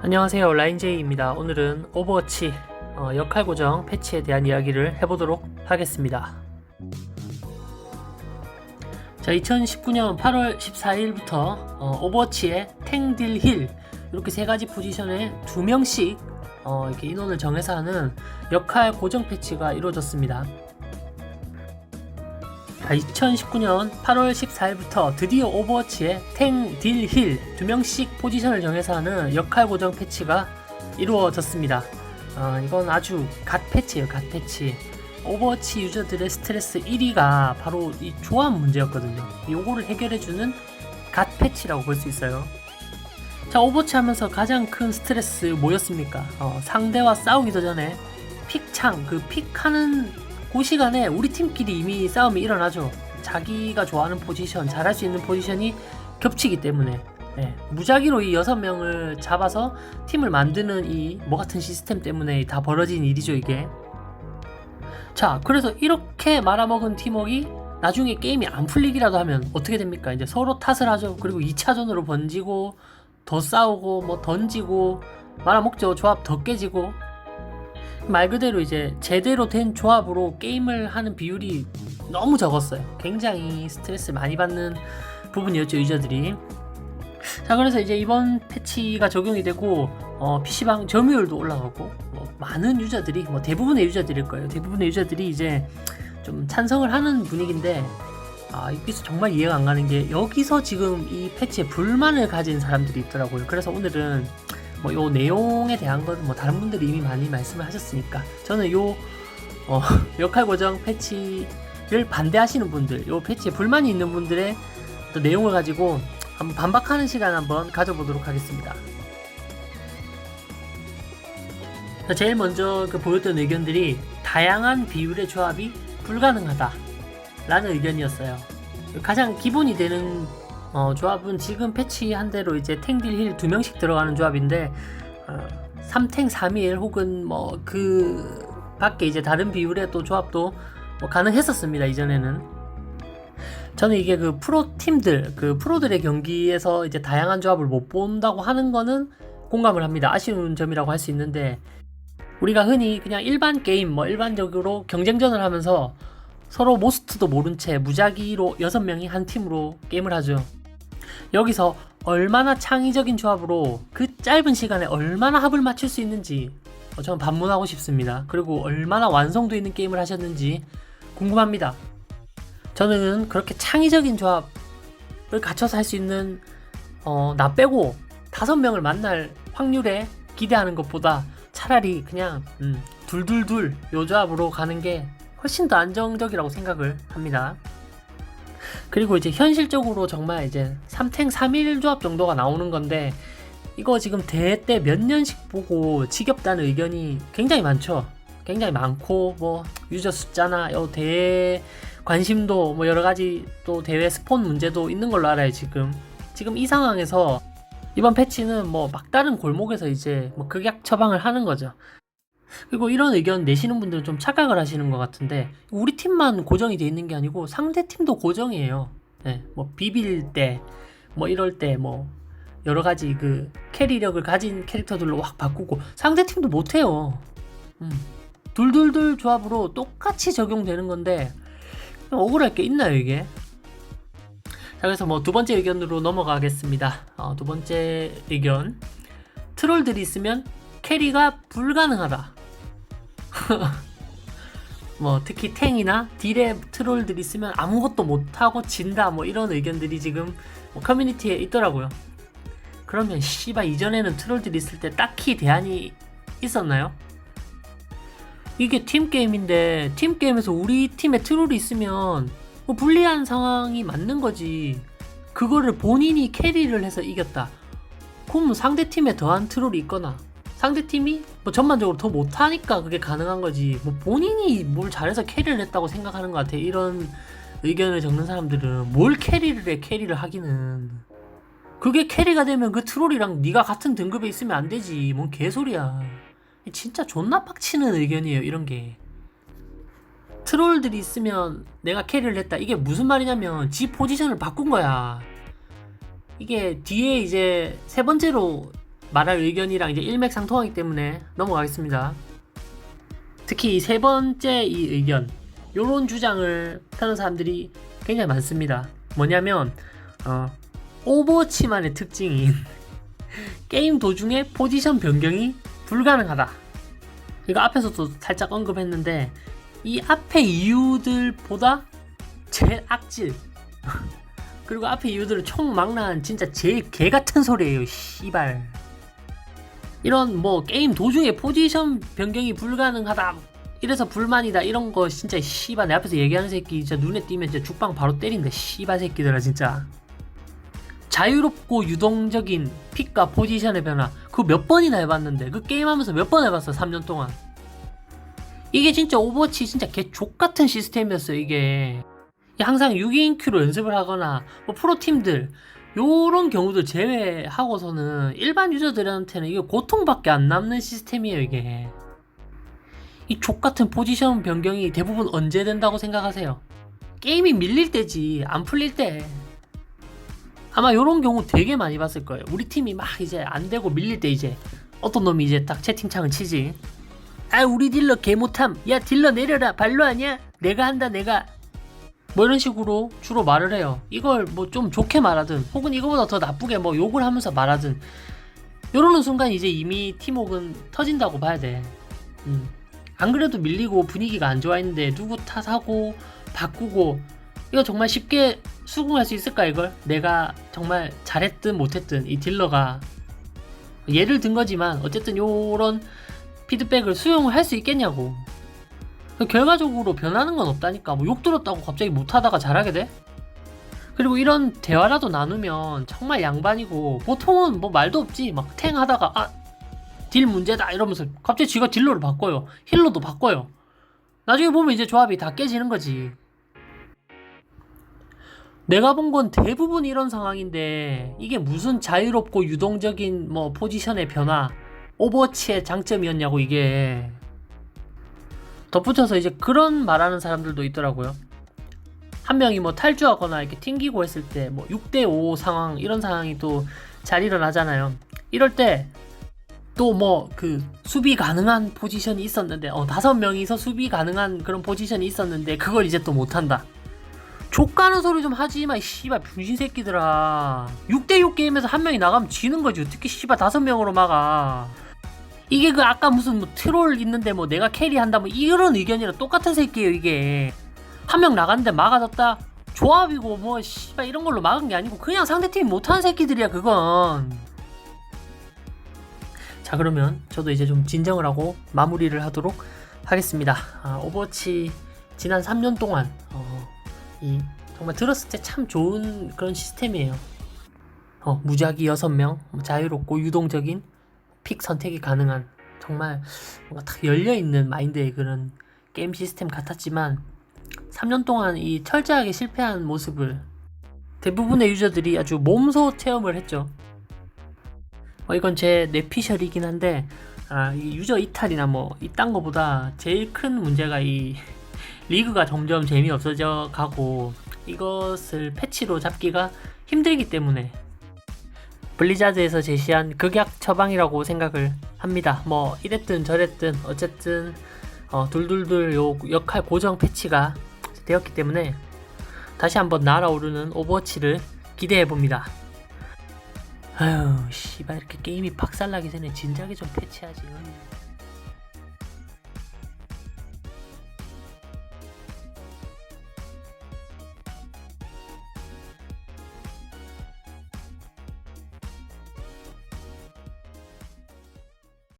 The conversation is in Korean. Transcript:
안녕하세요. 라인제이입니다. 오늘은 오버워치 어, 역할 고정 패치에 대한 이야기를 해보도록 하겠습니다. 자 2019년 8월 14일부터 어, 오버워치의 탱딜 힐 이렇게 세 가지 포지션에 두 명씩 어, 이렇게 인원을 정해서 하는 역할 고정 패치가 이루어졌습니다. 자, 2019년 8월 14일부터 드디어 오버워치의 탱, 딜, 힐 두 명씩 포지션을 정해서 하는 역할 고정 패치가 이루어졌습니다. 어, 이건 아주 갓 패치예요, 갓 패치. 오버워치 유저들의 스트레스 1위가 바로 이 조합 문제였거든요. 요거를 해결해주는 갓 패치라고 볼 수 있어요. 자, 오버워치 하면서 가장 큰 스트레스 뭐였습니까? 어, 상대와 싸우기도 전에 픽창, 그 픽하는 그 시간에 우리 팀끼리 이미 싸움이 일어나죠. 자기가 좋아하는 포지션, 잘할 수 있는 포지션이 겹치기 때문에 예, 무작위로 이 여섯 명을 잡아서 팀을 만드는 이 뭐 같은 시스템 때문에 다 벌어진 일이죠 이게. 자, 그래서 이렇게 말아먹은 팀워크가 나중에 게임이 안 풀리기라도 하면 어떻게 됩니까? 이제 서로 탓을 하죠. 그리고 2차전으로 번지고 더 싸우고 뭐 던지고 말아먹죠. 조합 더 깨지고 말 그대로 이제 제대로 된 조합으로 게임을 하는 비율이 너무 적었어요. 굉장히 스트레스 많이 받는 부분이었죠, 유저들이. 자, 그래서 이제 이번 패치가 적용이 되고, 어, PC방 점유율도 올라가고, 뭐 많은 유저들이, 뭐 대부분의 유저들일 거예요. 대부분의 유저들이 이제 좀 찬성을 하는 분위기인데, 아, 여기서 정말 이해가 안 가는 게, 여기서 지금 이 패치에 불만을 가진 사람들이 있더라고요. 그래서 오늘은 뭐 요 내용에 대한 건뭐 다른 분들이 이미 많이 말씀을 하셨으니까 저는 요 어, 역할 고정 패치를 반대하시는 분들, 요 패치에 불만이 있는 분들의 또 내용을 가지고 한번 반박하는 시간 한번 가져보도록 하겠습니다. 자, 제일 먼저 그 보였던 의견들이 다양한 비율의 조합이 불가능하다 라는 의견이었어요. 가장 기본이 되는 어, 조합은 지금 패치한 대로 이제 탱딜 힐 두 명씩 들어가는 조합인데 어, 3탱 3일 혹은 뭐 그 밖에 이제 다른 비율의 또 조합도 뭐 가능했었습니다 이전에는 저는 이게 그 프로 팀들 그 프로들의 경기에서 이제 다양한 조합을 못 본다고 하는 거는 공감을 합니다 아쉬운 점이라고 할 수 있는데 우리가 흔히 그냥 일반 게임 뭐 일반적으로 경쟁전을 하면서 서로 모스트도 모른 채 무작위로 6명이 한 팀으로 게임을 하죠. 여기서 얼마나 창의적인 조합으로 그 짧은 시간에 얼마나 합을 맞출 수 있는지 어, 저는 반문하고 싶습니다. 그리고 얼마나 완성도 있는 게임을 하셨는지 궁금합니다. 저는 그렇게 창의적인 조합을 갖춰서 할 수 있는 어, 나 빼고 다섯 명을 만날 확률에 기대하는 것보다 차라리 그냥 음, 둘둘둘 요 조합으로 가는 게 훨씬 더 안정적이라고 생각을 합니다. 그리고 이제 현실적으로 정말 이제 3탱 3일 조합 정도가 나오는 건데 이거 지금 대회 때 몇 년씩 보고 지겹다는 의견이 굉장히 많죠. 굉장히 많고 뭐 유저 숫자나 요 대회 관심도 뭐 여러 가지 또 대회 스폰 문제도 있는 걸로 알아요 지금. 지금 이 상황에서 이번 패치는 뭐 막다른 골목에서 이제 뭐 극약 처방을 하는 거죠. 그리고 이런 의견 내시는 분들은 좀 착각을 하시는 것 같은데 우리 팀만 고정이 돼 있는 게 아니고 상대 팀도 고정이에요. 네, 뭐 비빌 때, 뭐 이럴 때 뭐 여러 가지 그 캐리력을 가진 캐릭터들로 확 바꾸고 상대 팀도 못해요. 음. 둘둘둘 조합으로 똑같이 적용되는 건데 억울할 게 있나요 이게? 자 그래서 뭐 두 번째 의견으로 넘어가겠습니다. 어, 두 번째 의견 트롤들이 있으면 캐리가 불가능하다. 뭐 특히 탱이나 딜의 트롤들이 있으면 아무것도 못하고 진다 뭐 이런 의견들이 지금 뭐 커뮤니티에 있더라고요. 그러면 씨바 이전에는 트롤들이 있을 때 딱히 대안이 있었나요? 이게 팀 게임인데 팀 게임에서 우리 팀에 트롤이 있으면 뭐 불리한 상황이 맞는 거지. 그거를 본인이 캐리를 해서 이겼다. 그럼 상대 팀에 더한 트롤이 있거나 상대 팀이 뭐 전반적으로 더 못하니까 그게 가능한 거지. 뭐 본인이 뭘 잘해서 캐리를 했다고 생각하는 것 같아. 이런 의견을 적는 사람들은 뭘 캐리를 해 캐리를 하기는. 그게 캐리가 되면 그 트롤이랑 네가 같은 등급에 있으면 안 되지. 뭔 개소리야. 진짜 존나 빡치는 의견이에요. 이런 게. 트롤들이 있으면 내가 캐리를 했다. 이게 무슨 말이냐면 지 포지션을 바꾼 거야. 이게 뒤에 이제 세 번째로 말할 의견이랑 이제 일맥상통하기 때문에 넘어가겠습니다. 특히 이 세 번째 이 의견, 요런 주장을 펴는 사람들이 굉장히 많습니다. 뭐냐면, 어, 오버워치만의 특징인 게임 도중에 포지션 변경이 불가능하다. 이거 앞에서도 살짝 언급했는데, 이 앞에 이유들보다 제일 악질. 그리고 앞에 이유들을 총망라한 진짜 제일 개 같은 소리예요, 씨발. 이런 뭐 게임 도중에 포지션 변경이 불가능하다. 이래서 불만이다. 이런 거 진짜 씨발 내 앞에서 얘기하는 새끼 진짜 눈에 띄면 진짜 죽방 바로 때린다. 씨발 새끼들아 진짜. 자유롭고 유동적인 픽과 포지션의 변화. 그거 몇 번이나 해봤는데 그 게임하면서 몇 번 해봤어 3년 동안. 이게 진짜 오버워치 진짜 개 족같은 시스템이었어요 이게. 항상 6인 큐로 연습을 하거나 뭐 프로팀들 요런 경우들 제외하고서는 일반 유저들한테는 이게 고통밖에 안 남는 시스템이에요 이게. 이 족같은 포지션 변경이 대부분 언제 된다고 생각하세요? 게임이 밀릴 때지 안 풀릴 때. 아마 요런 경우 되게 많이 봤을 거예요. 우리 팀이 막 이제 안 되고 밀릴 때 이제 어떤 놈이 이제 딱 채팅창을 치지. 아 우리 딜러 개 못함. 야 딜러 내려라. 발로 아니야 내가 한다 내가 뭐 이런 식으로 주로 말을 해요. 이걸 뭐 좀 좋게 말하든 혹은 이거보다 더 나쁘게 뭐 욕을 하면서 말하든 이러는 순간 이제 이미 팀워크는 터진다고 봐야 돼. 음. 안 그래도 밀리고 분위기가 안 좋아 있는데 누구 탓하고 바꾸고 이거 정말 쉽게 수긍할 수 있을까 이걸? 내가 정말 잘했든 못했든 이 딜러가 예를 든 거지만 어쨌든 요런 피드백을 수용을 할 수 있겠냐고 결과적으로 변하는 건 없다니까. 뭐 욕 들었다고 갑자기 못하다가 잘하게 돼? 그리고 이런 대화라도 나누면 정말 양반이고 보통은 뭐 말도 없지. 막 탱 하다가 아 딜 문제다 이러면서 갑자기 지가 딜러를 바꿔요. 힐러도 바꿔요. 나중에 보면 이제 조합이 다 깨지는 거지. 내가 본 건 대부분 이런 상황인데 이게 무슨 자유롭고 유동적인 뭐 포지션의 변화 오버워치의 장점이었냐고 이게 덧붙여서 이제 그런 말하는 사람들도 있더라고요. 한 명이 뭐 탈주하거나 이렇게 튕기고 했을 때 뭐 6대5 상황 이런 상황이 또 잘 일어나잖아요. 이럴 때 또 뭐 그 수비 가능한 포지션이 있었는데 어 다섯 명이서 수비 가능한 그런 포지션이 있었는데 그걸 이제 또 못한다. 족가는 소리 좀 하지 마 씨발 병신 새끼들아 6대6 게임에서 한 명이 나가면 지는 거지 어떻게 씨발 다섯 명으로 막아 이게 그 아까 무슨 뭐 트롤 있는데 뭐 내가 캐리한다 뭐 이런 의견이랑 똑같은 새끼예요 이게. 한 명 나갔는데 막아졌다. 조합이고 뭐 씨발 이런 걸로 막은 게 아니고 그냥 상대팀이 못하는 새끼들이야 그건. 자 그러면 저도 이제 좀 진정을 하고 마무리를 하도록 하겠습니다. 아, 오버워치 지난 3년 동안 어, 이 정말 들었을 때 참 좋은 그런 시스템이에요. 어, 무작위 6명 자유롭고 유동적인 픽 선택이 가능한 정말 뭔가 딱 열려있는 마인드의 그런 게임 시스템 같았지만 3년 동안 이 철저하게 실패한 모습을 대부분의 유저들이 아주 몸소 체험을 했죠. 어, 이건 제 뇌피셜이긴 한데 아, 이 유저 이탈이나 뭐 이딴 거보다 제일 큰 문제가 이 리그가 점점 재미없어져 가고 이것을 패치로 잡기가 힘들기 때문에 블리자드에서 제시한 극약 처방이라고 생각을 합니다. 뭐 이랬든 저랬든 어쨌든 어, 둘둘둘 요 역할 고정 패치가 되었기 때문에 다시 한번 날아오르는 오버워치를 기대해 봅니다. 아유 씨발 이렇게 게임이 박살나기 전에 진작에 좀 패치하지.